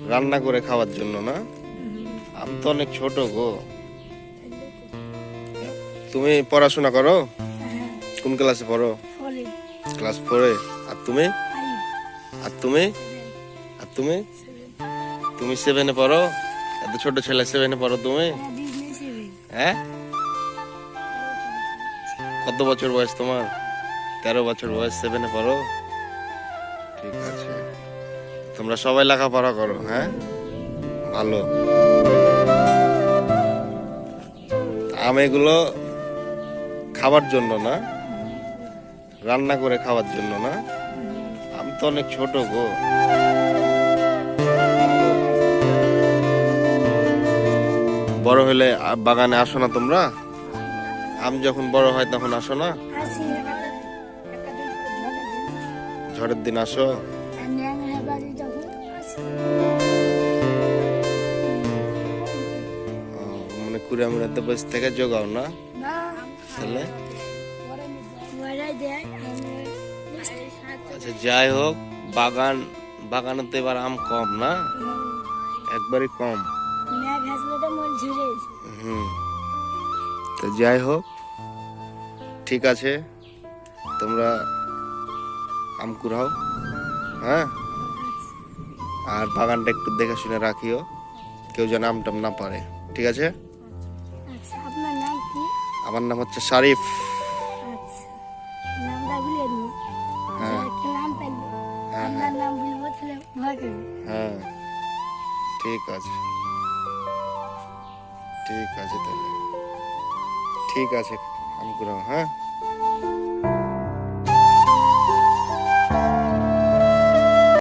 রান্না করে খাওয়ার জন্য না? আম তো অনেক ছোট গো। তুমি পড়াশোনা করো? কোন ক্লাসে পড়ো? ক্লাস ফোরে। আর তুমি? আর তুমি? আর তুমি? তুমি সেভেনে পড়ো? এত ছোট ছেলে সেভেনে পড়ো তুমি? হ্যাঁ কত বছর বয়স তোমার? তেরো বছর বয়স সেভেনে পড়ো? ঠিক আছে। তোমরা সবাই লেখাপড়া করো হ্যাঁ ভালো আম এগুলো খাবার জন্য না রান্না করে খাওয়ার জন্য না আম তো অনেক ছোট গো বড় হলে বাগানে আসো না তোমরা আম যখন বড় হয় তখন আসো না ঝড়ের দিন আসো মানে কুড়িয়া মুড়াতে বসে থেকে জোগাও না? তাহলে? আচ্ছা যাই হোক বাগান বাগানে তো এবার আম কম না? একবারই কম। হুম। তো যাই হোক ঠিক আছে তোমরা আম কুড়াও হ্যাঁ? আর বাগানটা একটু দেখে শুনে রাখিও। কেউ যেন আমটাম না পারে। ঠিক আছে? আচ্ছা আমার নাম হচ্ছে শারিফ। আচ্ছা হ্যাঁ। পেল হ্যাঁ, করবে হ্যাঁ ঠিক আছে। ঠিক আছে তাহলে। ঠিক আছে আমি হ্যাঁ?